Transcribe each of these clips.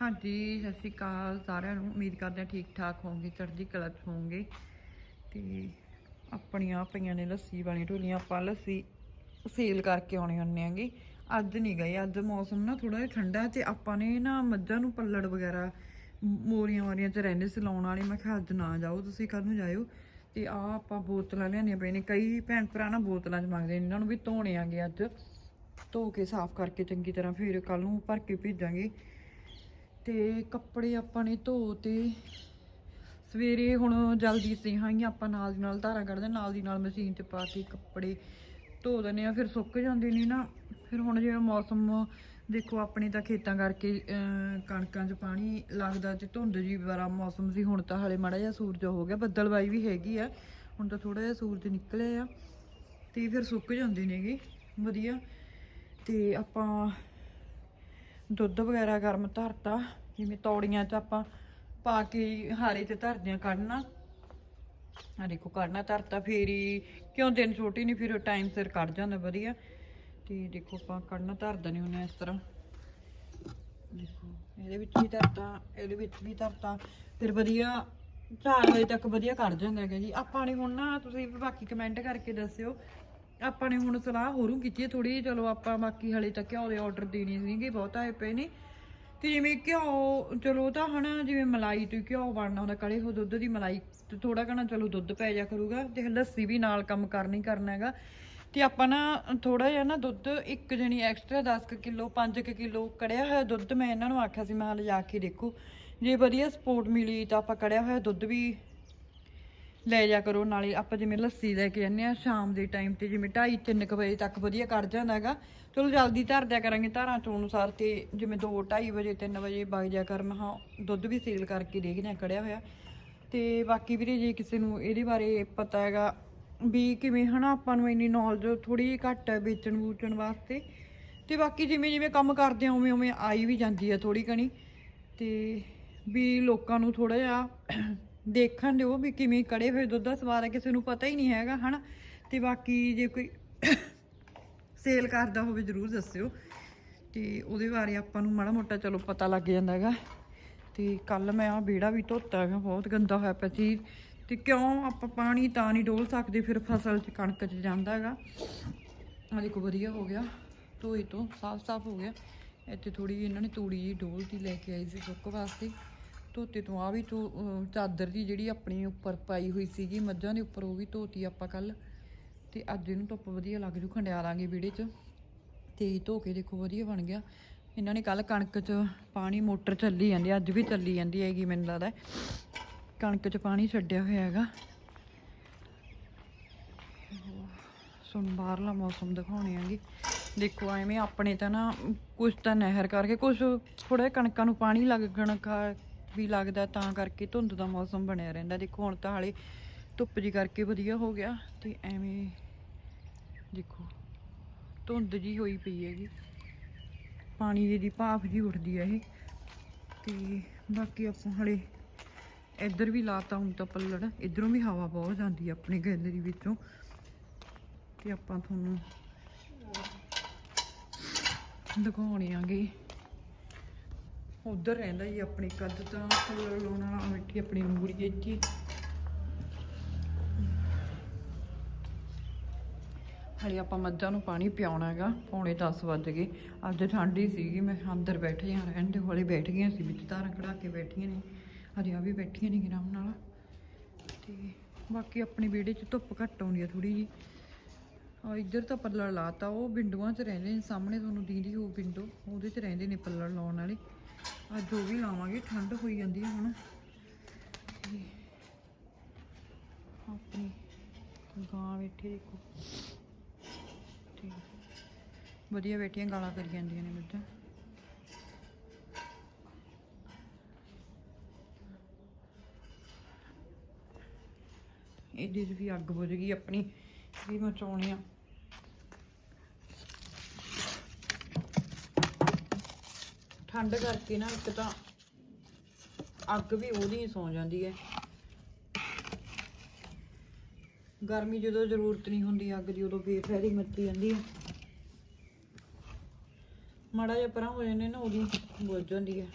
ਹਾਂਜੀ, ਸਤਿ ਸ਼੍ਰੀ ਅਕਾਲ ਸਾਰਿਆਂ ਨੂੰ। ਉਮੀਦ ਕਰਦੇ ਹਾਂ ਠੀਕ ਠਾਕ ਹੋਵੋਗੇ, ਚੜ੍ਹਦੀ ਕਲਾ 'ਚ ਹੋਵੋਗੇ। ਤੇ ਆਪਣੀਆਂ ਪਈਆਂ ਨੇ ਲੱਸੀ ਵਾਲੀਆਂ ਢੋਲੀਆਂ, ਆਪਾਂ ਲੱਸੀ ਸੇਲ ਕਰਕੇ ਆਉਣੇ ਹੁੰਨੇ ਆਂਗੇ ਅੱਜ ਨਹੀਂ ਗਏ, ਅੱਜ ਮੌਸਮ ਨਾ ਥੋੜਾ ਜਿਹਾ ਠੰਡਾ ਤੇ ਆਪਾਂ ਨੇ ਨਾ ਮੱਝਾਂ ਨੂੰ ਪੱਲੜ ਵਗੈਰਾ ਮੋਰੀਆਂ ਵਾਰੀਆਂ ਚ ਰਹਿੰਦੇ ਸੀ ਲਾਉਣ ਵਾਲੇ, ਮੈਂ ਕਿਹਾ ਅੱਜ ਨਾ ਜਾਓ, ਤੁਸੀਂ ਕੱਲ ਨੂੰ ਜਾਇਓ। ਤੇ ਆ ਆਪਾਂ ਬੋਤਲਾਂ ਲਿਆਉਣੀਆਂ ਪਈਆਂ ਨੇ, ਕਈ ਭੈਣ ਭਰਾ ਨਾ ਬੋਤਲਾਂ 'ਚ ਮੰਗਦੇ ਨੇ, ਇਹਨਾਂ ਨੂੰ ਵੀ ਧੋਣੇ ਆਂਗੇ ਅੱਜ। ਧੋ ਕੇ ਸਾਫ਼ ਕਰਕੇ ਚੰਗੀ ਤਰ੍ਹਾਂ ਫਿਰ ਕੱਲ ਨੂੰ ਭਰ ਕੇ ਭੇਜਾਂਗੇ। ਤੇ ਕੱਪੜੇ ਆਪਾਂ ਨੇ ਧੋ ਤੇ ਸਵੇਰੇ ਹੁਣ ਜਲਦੀ ਸੀ ਆਪਾਂ ਨਾਲ ਦੀ ਨਾਲ ਧਾਰਾਂ ਕੱਢਦੇ ਨਾਲ ਦੀ ਨਾਲ ਮਸ਼ੀਨ 'ਚ ਪਾ ਕੇ ਕੱਪੜੇ ਧੋ ਦਿੰਦੇ ਆ ਫਿਰ ਸੁੱਕ ਜਾਂਦੇ ਨੇ ਨਾ। ਫਿਰ ਹੁਣ ਜਿਵੇਂ ਮੌਸਮ, ਦੇਖੋ ਆਪਣੇ ਤਾਂ ਖੇਤਾਂ ਕਰਕੇ ਕਣਕਾਂ 'ਚ ਪਾਣੀ ਲੱਗਦਾ ਤੇ ਧੁੰਦ ਜੀ ਵਾਲਾ ਮੌਸਮ ਸੀ, ਹੁਣ ਤਾਂ ਹਲੇ ਮਾੜਾ ਜਿਹਾ ਸੂਰਜ ਹੋ ਗਿਆ ਬੱਦਲਬਾਈ ਵੀ ਹੈਗੀ ਆ, ਹੁਣ ਤਾਂ ਥੋੜਾ ਜਿਹਾ ਸੂਰਜ ਨਿਕਲਿਆ ਆ, ਤੇ ਫਿਰ ਸੁੱਕ ਜਾਂਦੇ ਨੇਗੇ, ਵਧੀਆ। ਤੇ ਆਪਾਂ ਦੁੱਧ ਵਗੈਰਾ ਗਰਮ ਧਰਤਾ, ਜਿਵੇਂ ਤੌੜੀਆਂ 'ਚ ਆਪਾਂ ਪਾ ਕੇ ਹਾਰੇ 'ਚ ਧਰਦੇ ਆ ਕੱਢਣਾ। ਆ ਦੇਖੋ, ਕੱਢਣਾ ਧਰਤਾ, ਫੇਰ ਹੀ ਕਿਉਂ ਦਿਨ ਛੋਟੀ ਨਹੀਂ, ਫਿਰ ਟਾਈਮ ਸਿਰ ਕੱਢ ਜਾਂਦਾ, ਵਧੀਆ। ਤੇ ਦੇਖੋ, ਆਪਾਂ ਕੱਢਣਾ ਧਰਦਾ ਨਹੀਂ ਹੁੰਦੇ ਇਸ ਤਰ੍ਹਾਂ। ਦੇਖੋ, ਇਹਦੇ ਵਿੱਚ ਵੀ ਧਰਤਾ, ਇਹਦੇ ਵਿੱਚ ਵੀ ਧਰਤਾ, ਫਿਰ ਵਧੀਆ 4 ਵਜੇ ਤੱਕ ਵਧੀਆ ਕੱਢ ਜਾਂਦਾ ਹੈਗਾ ਜੀ। ਆਪਾਂ ਨੇ ਹੁਣ ਨਾ, ਤੁਸੀਂ ਬਾਕੀ ਕਮੈਂਟ ਕਰਕੇ ਦੱਸਿਓ ਆਪਾਂ ਨੇ ਹੁਣ ਸਲਾਹ ਹੋਰੂ ਕੀਤੀ ਹੈ ਥੋੜੀ ਚਲੋ ਆਪਾਂ ਬਾਕੀ ਹਲੇ ਤਾਂ ਘਿਓ ਦੇ ਆਰਡਰ ਦੇਣੇ ਸੀਗੇ, ਬਹੁਤਾ ਆਏ ਪਏ ਨੇ। ਤੇ ਜਿਵੇਂ ਘਿਓ, ਚਲੋ ਤਾਂ ਹਨਾ, ਜਿਵੇਂ ਮਲਾਈ ਤੋਂ ਘਿਓ ਬਣਨਾ ਹੁੰਦਾ ਕੜੇ ਹੋ ਦੁੱਧ ਦੀ ਮਲਾਈ ਤੇ ਥੋੜਾ ਘਣਾ ਚਲੋ ਦੁੱਧ ਪੈ ਜਾ ਕਰੂਗਾ ਤੇ ਲੱਸੀ ਵੀ ਨਾਲ ਕੰਮ ਕਰਨੀ ਕਰਨਾ ਹੈਗਾ। ਤੇ ਆਪਾਂ ਨਾ ਥੋੜਾ ਜਿਹਾ ਨਾ ਦੁੱਧ ਇੱਕ ਜਣੀ ਐਕਸਟਰਾ 10 ਕਿਲੋ 5 ਕਿਲੋ ਕੜਿਆ ਹੋਇਆ ਦੁੱਧ ਮੈਂ ਇਹਨਾਂ ਨੂੰ ਆਖਿਆ ਸੀ, ਮੈਂ ਹਾਲੇ ਜਾ ਕੇ ਦੇਖੋ। ਜੇ ਵਧੀਆ ਸਪੋਰਟ ਮਿਲੀ ਤਾਂ ਆਪਾਂ ਕੜਿਆ ਹੋਇਆ ਦੁੱਧ ਵੀ ਲੈ ਜਾ ਕਰੋ, ਨਾਲੇ ਆਪਾਂ ਜਿਵੇਂ ਲੱਸੀ ਲੈ ਕੇ ਜਾਂਦੇ ਆ ਸ਼ਾਮ ਦੇ ਟਾਈਮ ਤੇ, ਜਿਵੇਂ 2:30 3 ਵਜੇ ਤੱਕ ਵਧੀਆ ਕਰ ਜਾਂਦਾ ਹੈਗਾ। ਚਲੋ ਜਲਦੀ ਧਰ ਦਿਆ ਕਰਾਂਗੇ, ਧਾਰਾਂ 'ਚੋਂ ਅਨੁਸਾਰ ਤੇ ਜਿਵੇਂ 2 2:30 ਵਜੇ 3 ਵਜੇ ਵਗ ਜਾ ਕਰ ਮੈਂ ਹਾਂ, ਦੁੱਧ ਵੀ ਸੇਲ ਕਰਕੇ ਦੇਖਦੇ ਆ ਕੜਿਆ ਹੋਇਆ। ਤੇ ਬਾਕੀ ਵੀਰੇ, ਜੇ ਕਿਸੇ ਨੂੰ ਇਹਦੇ ਬਾਰੇ ਪਤਾ ਹੈਗਾ ਵੀ ਕਿਵੇਂ ਹਨਾ ਆਪਾਂ ਨੂੰ ਇੰਨੀ ਨੌਲੇਜ ਥੋੜੀ ਘੱਟ ਹੈ ਵੇਚਣ, ਵੂਚਣ ਵਾਸਤੇ। ਤੇ ਬਾਕੀ ਜਿਵੇਂ ਜਿਵੇਂ ਕੰਮ ਕਰਦੇ ਆ, ਉਵੇਂ ਉਵੇਂ ਆਈ ਵੀ ਜਾਂਦੀ ਆ ਥੋੜੀ ਕਣੀ ਤੇ ਵੀ ਲੋਕਾਂ ਨੂੰ ਥੋੜਾ ਜਿਹਾ ਦੇਖਣ ਦਿਓ ਵੀ ਕਿਵੇਂ ਕੜੇ ਹੋਏ ਦੁੱਧ ਦਾ ਸਵਾਦ ਹੈ, ਕਿਸੇ ਨੂੰ ਪਤਾ ਹੀ ਨਹੀਂ ਹੈਗਾ, ਹਨਾ? ਤੇ ਬਾਕੀ ਜੇ ਕੋਈ ਸੇਲ ਕਰਦਾ ਹੋਵੇ ਜਰੂਰ ਦੱਸਿਓ। ਤੇ ਉਹਦੇ ਬਾਰੇ ਆਪਾਂ ਨੂੰ ਮਾੜਾ ਮੋਟਾ ਚਲੋ ਪਤਾ ਲੱਗ ਜਾਂਦਾ ਹੈਗਾ। ਤੇ ਕੱਲ ਮੈਂ ਆ ਬੇੜਾ ਵੀ ਧੋਤਾ ਹੈਗਾ, ਬਹੁਤ ਗੰਦਾ ਹੋਇਆ ਪਿਆ ਚੀਜ਼ ਤੇ ਕਿਉਂ ਆਪਾਂ ਪਾਣੀ ਤਾਂ ਨਹੀਂ ਡੋਲ ਸਕਦੇ, ਫਿਰ ਫਸਲ 'ਚ ਕਣਕ 'ਚ ਜਾਂਦਾ ਹੈਗਾ। ਆ ਦੇਖੋ ਵਧੀਆ ਹੋ ਗਿਆ ਧੋਈ ਤੋਂ ਸਾਫ਼-ਸਾਫ਼ ਹੋ ਗਿਆ। ਇੱਥੇ ਥੋੜੀ ਇਹਨਾਂ ਨੇ ਤੂੜੀ ਜੀ ਡੋਲਤੀ, ਲੈ ਕੇ ਆਈ ਸੀ ਸੁੱਕ ਵਾਸਤੇ। ਧੋਤੇ, ਤੋਂ ਆ ਵੀ ਧੋ- ਚਾਦਰ ਦੀ ਜਿਹੜੀ ਆਪਣੀ ਉੱਪਰ ਪਾਈ ਹੋਈ ਸੀਗੀ, ਮੱਝਾਂ ਦੇ ਉੱਪਰ ਉਹ ਵੀ ਧੋਤੀ ਆਪਾਂ ਕੱਲ ਤੇ ਅੱਜ ਇਹਨੂੰ ਧੁੱਪ ਵਧੀਆ ਲੱਗ ਜੂ, ਖੰਡਿਆ ਲਾਂਗੇ ਵਿਹੜੇ 'ਚ। ਤੇ ਧੋ ਕੇ ਦੇਖੋ ਵਧੀਆ ਬਣ ਗਿਆ। ਇਹਨਾਂ ਨੇ ਕੱਲ ਕਣਕ 'ਚ ਪਾਣੀ, ਮੋਟਰ ਚੱਲੀ ਜਾਂਦੀ, ਅੱਜ ਵੀ ਚੱਲੀ ਜਾਂਦੀ ਹੈਗੀ ਮੈਨੂੰ ਲੱਗਦਾ। ਕਣਕ 'ਚ ਪਾਣੀ ਛੱਡਿਆ ਹੋਇਆ ਹੈਗਾ। ਸੁਣ, ਬਾਹਰਲਾ ਮੌਸਮ ਦਿਖਾਉਣੇ ਆਂਗੇ ਦੇਖੋ, ਐਵੇਂ ਆਪਣੇ ਤਾਂ ਨਾ ਕੁਝ ਤਾਂ ਨਹਿਰ ਕਰਕੇ ਕੁਝ ਥੋੜਾ ਕਣਕਾਂ ਨੂੰ ਪਾਣੀ ਲੱਗਣ ਕਾ ਵੀ ਲੱਗਦਾ ਤਾਂ ਕਰਕੇ ਧੁੰਦ ਦਾ ਮੌਸਮ ਬਣਿਆ ਰਹਿੰਦਾ। ਦੇਖੋ ਹੁਣ ਤਾਂ ਹਾਲੇ ਧੁੱਪ ਜੀ ਕਰਕੇ ਵਧੀਆ ਹੋ ਗਿਆ ਤੇ ਐਵੇਂ ਦੇਖੋ, ਧੁੰਦ ਜੀ ਹੋਈ ਪਈ ਹੈਗੀ। ਪਾਣੀ ਦੀ ਦੀ ਭਾਫ ਜੀ ਉੱਠਦੀ ਹੈ ਇਹ। ਤੇ ਬਾਕੀ ਆਪਾਂ ਹਲੇ ਇੱਧਰ ਵੀ ਲਾਤਾ ਹੁਣ ਤਾਂ ਪੱਲੜ। ਇਧਰੋਂ ਵੀ ਹਵਾ ਬਹੁਤ ਜਾਂਦੀ ਹੈ ਆਪਣੀ ਗੈਲਰੀ ਵਿੱਚੋਂ। ਤੇ ਆਪਾਂ ਤੁਹਾਨੂੰ ਦਿਖਾਉਣੇ ਆਂਗੇ। ਉਧਰ ਰਹਿੰਦਾ ਜੀ ਆਪਣੀ ਕੱਦ ਤਾਂ ਪੱਲੜ ਲਾਉਣਾ ਵਾਲਾ ਆਪਣੀ ਮੂਰੀ ਇੱਥੇ ਹਲੇ ਆਪਾਂ ਮੱਝਾਂ ਨੂੰ ਪਾਣੀ ਪਿਆਉਣਾ ਹੈਗਾ, ਪੌਣੇ 10 ਵੱਜ ਗਏ। ਅੱਜ ਠੰਡੀ ਸੀਗੀ, ਮੈਂ ਅੰਦਰ ਬੈਠ ਜਾਂ ਰਹਿਣ ਦੇ ਹੌਲੇ ਬੈਠ ਗਈਆਂ ਸੀ, ਵਿੱਚ ਧਾਰਾਂ ਕਢਾ ਕੇ ਬੈਠੀਆਂ ਨੇ। ਹਜੇ ਆ ਵੀ ਬੈਠੀਆਂ ਨੇ ਗਰਾਮ ਨਾਲ। ਤੇ ਬਾਕੀ ਆਪਣੇ ਵਿਹੜੇ 'ਚ ਧੁੱਪ ਘੱਟ ਆਉਂਦੀ ਆ ਥੋੜੀ ਜੀ ਆ ਇੱਧਰ ਤਾਂ ਪੱਲੜ ਲਾਤਾ, ਉਹ ਬਿੰਡੂਆਂ 'ਚ ਰਹਿੰਦੇ ਨੇ, ਸਾਹਮਣੇ ਤੁਹਾਨੂੰ ਦੀਦੀ, ਉਹ ਬਿੰਡੋ ਉਹਦੇ 'ਚ ਰਹਿੰਦੇ ਨੇ ਪੱਲੜ ਲਾਉਣ ਵਾਲੇ। ਅੱਜ ਉਹ ਵੀ ਲਾਵਾਂਗੇ, ਠੰਡ ਹੋਈ ਜਾਂਦੀ ਹੈ ਹੁਣ। ਆਪਣੀ ਗਾਂ ਬੈਠੀ ਦੇਖੋ। ਤੇ ਵਧੀਆ ਬੈਠੀਆਂ, ਗਾਲਾਂ ਕਰੀ ਜਾਂਦੀਆਂ ਨੇ ਮੱਝਾਂ ਇਹਦੇ 'ਚ ਵੀ ਅੱਗ ਬੁਝ ਗਈ ਆਪਣੀ ਵੀ ਮਚਾਉਣੀ ਆ। ਠੰਡ ਕਰਕੇ ਨਾ ਇੱਕ ਤਾਂ ਅੱਗ ਵੀ ਉਹਦੀ ਹੀ ਸੌ ਜਾਂਦੀ ਹੈ। ਗਰਮੀ ਜਦੋਂ ਜ਼ਰੂਰਤ ਨਹੀਂ ਹੁੰਦੀ ਅੱਗ ਦੀ, ਉਦੋਂ ਬੇਫਾਇਦੀ ਮੱਤੀ ਜਾਂਦੀ ਹੈ। ਮਾੜਾ ਜਿਹਾ ਪਰਾਂ ਹੋ ਜਾਂਦੇ ਨਾ ਉਹਦੀ ਬੁੱਝ ਜਾਂਦੀ ਹੈ।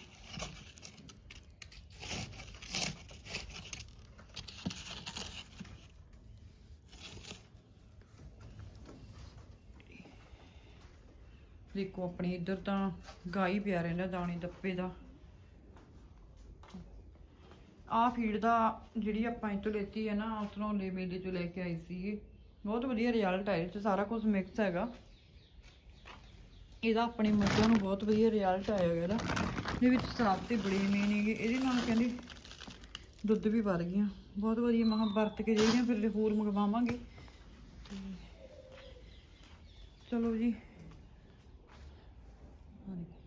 ਦੇਖੋ ਆਪਣੀ ਇੱਧਰ ਤਾਂ ਗਾਈ ਪਿਆ ਰਹਿੰਦਾ ਦਾਣੇ ਦੱਪੇ ਦਾ। ਆਹ ਫੀਡ ਦਾ ਜਿਹੜੀ ਆਪਾਂ ਇੱਥੋਂ ਲੈਤੀ ਹੈ ਨਾ ਉਸਨੋਂ ਲੈ ਮੇਲੇ ਚੋਂ ਲੈ ਕੇ ਆਈ ਸੀ ਬਹੁਤ ਵਧੀਆ ਰਿਜ਼ਲਟ ਆਇਆ ਤੇ ਸਾਰਾ ਕੁਝ ਮਿਕਸ ਹੈਗਾ। ਇਹਦਾ ਆਪਣੀ ਮੱਝਾਂ ਨੂੰ ਬਹੁਤ ਵਧੀਆ ਰਿਜ਼ਲਟ ਆਇਆ ਹੈਗਾ ਇਹਦਾ। ਇਹਦੇ ਵਿੱਚ ਸਾਫ਼ ਤੇ ਬੜੀ ਮੇਨ ਹੈਗੇ। ਇਹਦੇ ਨਾਲ ਕਹਿੰਦੇ ਦੁੱਧ ਵੀ ਵੱਧ ਗਿਆ। ਬਹੁਤ ਵਧੀਆ ਮਹਾਂ ਵਰਤ ਕੇ ਜਿਹੜੀਆਂ ਫਿਰ ਹੋਰ ਮੰਗਵਾਵਾਂਗੇ। ਚਲੋ ਜੀ ਆਹ ਦੇਖੋ।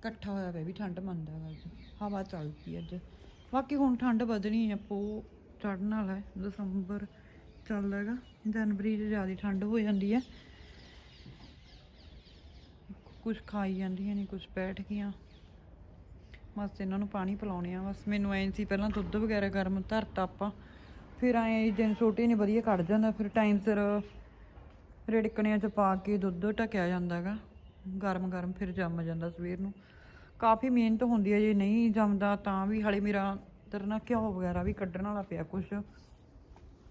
ਇਕੱਠਾ ਹੋਇਆ ਪਿਆ ਵੀ ਠੰਡ ਮੰਨਦਾ ਗਾ ਅੱਜ, ਹਵਾ ਚੱਲਦੀ ਅੱਜ। ਬਾਕੀ ਹੁਣ ਠੰਡ ਵਧਣੀ ਆ ਪੋ ਚੜਨ ਵਾਲਾ ਹੈ, ਦਸੰਬਰ ਚੱਲਦਾ ਹੈਗਾ, ਜਨਵਰੀ 'ਚ ਜ਼ਿਆਦਾ ਠੰਡ ਹੋ ਜਾਂਦੀ ਹੈ। ਕੁਝ ਖਾਈ ਜਾਂਦੀਆਂ ਨੇ ਕੁਝ ਬੈਠ ਗਈਆਂ। ਬਸ ਇਹਨਾਂ ਨੂੰ ਪਾਣੀ ਪਿਲਾਉਣੇ ਆ, ਬਸ ਮੈਨੂੰ ਐਂ ਸੀ ਪਹਿਲਾਂ ਦੁੱਧ ਵਗੈਰਾ ਗਰਮ ਧਰਤਾ ਆਪਾਂ, ਫਿਰ ਐਂ ਦਿਨ ਛੋਟੇ ਨੇ ਵਧੀਆ ਕੱਢ ਜਾਂਦਾ, ਫਿਰ ਟਾਈਮ ਸਿਰ ਰਿੜਕਣਿਆਂ 'ਚ ਪਾ ਕੇ ਦੁੱਧ ਢਕਿਆ ਜਾਂਦਾ ਹੈਗਾ। ਗਰਮ ਗਰਮ ਫਿਰ ਜੰਮ ਜਾਂਦਾ ਸਵੇਰ ਨੂੰ। ਕਾਫੀ ਮਿਹਨਤ ਹੁੰਦੀ ਹੈ ਜੇ ਨਹੀਂ ਜੰਮਦਾ ਤਾਂ ਵੀ, ਹਲੇ ਮੇਰਾ ਤੇਰਾ ਨਾ ਘਿਓ ਵਗੈਰਾ ਵੀ ਕੱਢਣ ਵਾਲਾ ਪਿਆ ਕੁਛ।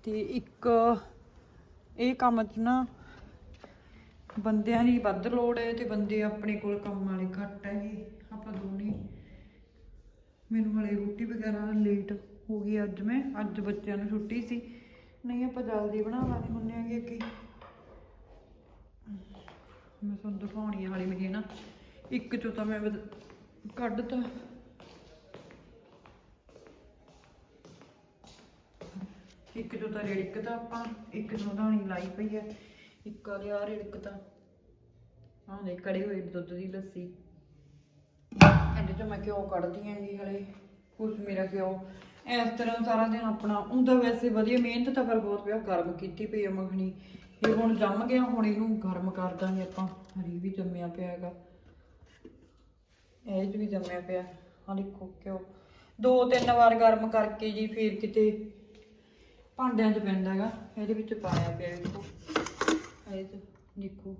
ਤੇ ਇੱਕ ਇਹ ਕੰਮ 'ਚ ਨਾ ਬੰਦਿਆਂ ਦੀ ਵੱਧ ਲੋੜ ਹੈ ਤੇ ਬੰਦੇ ਆਪਣੇ ਕੋਲ ਕੰਮ ਵਾਲੇ ਘੱਟ ਹੈਗੇ ਆਪਾਂ ਦੋਨੇ। ਮੈਨੂੰ ਹਲੇ ਰੋਟੀ ਵਗੈਰਾ ਲੇਟ ਹੋ ਗਈ ਅੱਜ ਮੈਂ। ਅੱਜ ਬੱਚਿਆਂ ਨੂੰ ਛੁੱਟੀ ਸੀ। ਨਹੀਂ ਆਪਾਂ ਜਲਦੀ ਬਣਾ ਲਾਂਗੇ ਹੁੰਨੇ ਆਂਗੇ ਅੱਗੇ। ਮੈਂ ਤੁਹਾਨੂੰ ਦਿਖਾਉਣੀ ਆ ਹਾਲੇ ਮੇਰੀ ਨਾ। ਇੱਕ ਚੋਂ ਤਾਂ ਮੈਂ ਕੱਢਤਾ। ਇੱਕ ਚੋਂ ਤਾਂ ਰਿੜਕਤਾ ਆਪਾਂ, ਇੱਕ ਚੋਂ ਧਾਣੀ ਲਾਈ ਪਈ ਹੈ ਇੱਕ ਆ ਲਿਆ ਰਿੜਕਤਾ ਆਹ ਦੇ ਕੜੇ ਹੋਏ ਦੁੱਧ ਦੀ ਲੱਸੀ। ਇਹਦੇ ਚੋਂ ਮੈਂ ਘਿਓ ਕੱਢਦੀ ਆਂ ਜੀ ਹਲੇ। ਕੁਛ ਮੇਰਾ ਘਿਓ। ਇਸ ਤਰ੍ਹਾਂ ਸਾਰਾ ਦਿਨ ਆਪਣਾ। ਉਹਦਾ ਵੈਸੇ ਵਧੀਆ ਮਿਹਨਤ ਤਾਂ ਪਰ ਬਹੁਤ ਪਿਆ। ਗਰਮ ਕੀਤੀ ਪਈ ਆ ਮੱਖਣੀ। ਇਹ ਹੁਣ ਜੰਮ ਗਿਆ, ਹੁਣ ਇਹਨੂੰ ਗਰਮ ਕਰ ਦਾਂਗੇ ਆਪਾਂ। ਹਰੀ ਵੀ ਜੰਮਿਆ ਪਿਆ ਹੈਗਾ। ਇਹ ਵੀ ਜੰਮਿਆ ਪਿਆ। ਹਾਂ ਦੇਖੋ, ਘਿਓ। ਦੋ ਤਿੰਨ ਵਾਰ ਗਰਮ ਕਰਕੇ ਜੀ ਫਿਰ ਕਿਤੇ ਭਾਂਡਿਆਂ 'ਚ ਪੈਂਦਾ ਹੈਗਾ। ਇਹਦੇ ਵਿੱਚ ਪਾਇਆ ਪਿਆ ਦੇਖੋ। ਇਹ ਦੇਖੋ।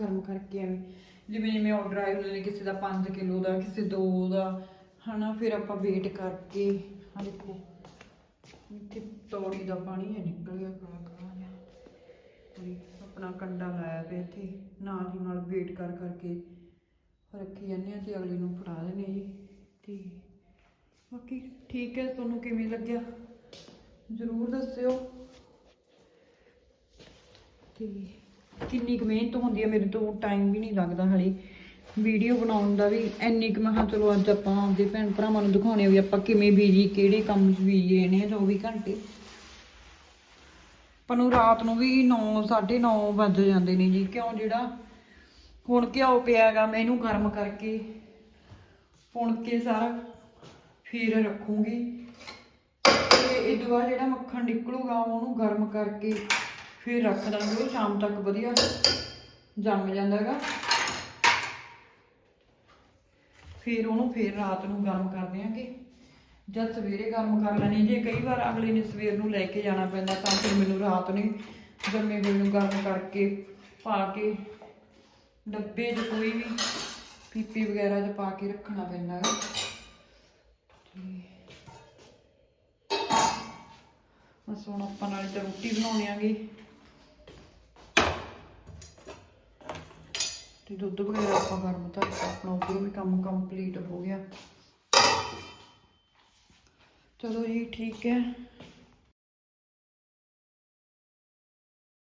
ਗਰਮ ਕਰਕੇ ਐਵੇਂ। ਜਿਵੇਂ ਜਿਵੇਂ ਆਰਡਰ ਆਏ ਹੁੰਦੇ ਨੇ ਕਿਸੇ ਦਾ 5 ਕਿਲੋ ਦਾ, ਕਿਸੇ 2 ਦਾ, ਹਨਾ, ਫਿਰ ਆਪਾਂ ਵੇਟ ਕਰਕੇ ਹਾਂ ਦੇਖੋ। ਇੱਥੇ ਤੌੜੀ ਦਾ ਪਾਣੀ ਹੈ ਨਿਕਲ ਗਿਆ ਕਾਲਾ ਕਾਲਾ ਜਿਹਾ ਤੇ ਆਪਣਾ ਕੰਡਾ ਲਾਇਆ ਪਿਆ ਇੱਥੇ, ਨਾਲ ਦੀ ਨਾਲ ਵੇਟ ਕਰ ਕਰਕੇ ਰੱਖੀ ਜਾਂਦੇ ਆ ਤੇ ਅਗਲੇ ਨੂੰ ਫੜਾ ਦਿੰਦੇ ਜੀ। ਤੇ ਬਾਕੀ ਠੀਕ ਹੈ, ਤੁਹਾਨੂੰ ਕਿਵੇਂ ਲੱਗਿਆ? ਜ਼ਰੂਰ ਦੱਸਿਓ। ਤੇ ਕਿੰਨੀ ਕੁ ਮਿਹਨਤ ਹੁੰਦੀ ਹੈ ਮੇਰੇ ਤੋਂ ਟਾਈਮ ਵੀ ਨਹੀਂ ਲੱਗਦਾ ਹਲੇ। ਵੀਡੀਓ ਬਣਾਉਣ ਦਾ ਵੀ ਇੰਨੀ ਕੁ ਮੈਂ ਕਿਹਾ ਚਲੋ ਅੱਜ ਆਪਾਂ ਆਪਦੇ ਭੈਣ ਭਰਾਵਾਂ ਨੂੰ ਦਿਖਾਉਣੇ ਆ ਵੀ ਆਪਾਂ ਕਿਵੇਂ ਬੀਜੀ ਕਿਹੜੇ ਕੰਮ 'ਚ ਬੀਜੇ ਨੇ 24 ਘੰਟੇ। ਆਪਾਂ ਨੂੰ ਰਾਤ ਨੂੰ ਵੀ 9 9:30 ਵੱਜ ਜਾਂਦੇ ਨੇ ਜੀ, ਕਿਉਂ ਜਿਹੜਾ ਹੁਣ ਘਿਓ ਪਿਆਗਾ ਮੈਂ ਇਹਨੂੰ ਗਰਮ ਕਰਕੇ ਪੁਣ ਕੇ ਸਾਰਾ ਫਿਰ ਰੱਖੂੰਗੀ। ਤੇ ਇਹ ਤੋਂ ਬਾਅਦ ਜਿਹੜਾ ਮੱਖਣ ਨਿਕਲੂਗਾ, ਉਹਨੂੰ ਗਰਮ ਕਰਕੇ ਫਿਰ ਰੱਖ ਦਾਂਗੇ, ਉਹ ਸ਼ਾਮ ਤੱਕ ਵਧੀਆ ਜੰਮ ਜਾਂਦਾ ਹੈਗਾ। ਫਿਰ ਉਹਨੂੰ ਫਿਰ ਰਾਤ ਨੂੰ ਗਰਮ ਕਰ ਦਿਆਂਗੇ ਜਦ ਸਵੇਰੇ ਗਰਮ ਕਰ ਲੈਣੀ, ਜੇ ਕਈ ਵਾਰ ਅਗਲੇ ਨੇ ਸਵੇਰ ਨੂੰ ਲੈ ਕੇ ਜਾਣਾ ਪੈਂਦਾ, ਤਾਂ ਫਿਰ ਮੈਨੂੰ ਰਾਤ ਨੂੰ ਹੀ ਜੰਮੇ ਹੋਏ ਨੂੰ ਗਰਮ ਕਰਕੇ ਪਾ ਕੇ ਡੱਬੇ 'ਚ ਕੋਈ ਵੀ ਪੀਪੀ ਵਗੈਰਾ 'ਚ ਪਾ ਕੇ ਰੱਖਣਾ ਪੈਂਦਾ ਹੈ। ਬਸ ਹੁਣ ਆਪਾਂ ਨਾਲੇ ਤਾਂ ਰੋਟੀ ਬਣਾਉਣੀ ਆਗੀ ਤੇ ਦੁੱਧ ਵਗੈਰਾ ਆਪਾਂ ਗਰਮ ਧਰਤਾ ਆਪਣਾ ਉੱਧਰੋਂ ਵੀ ਕੰਮ ਕੰਪਲੀਟ ਹੋ ਗਿਆ। ਚਲੋ ਜੀ, ਠੀਕ ਹੈ।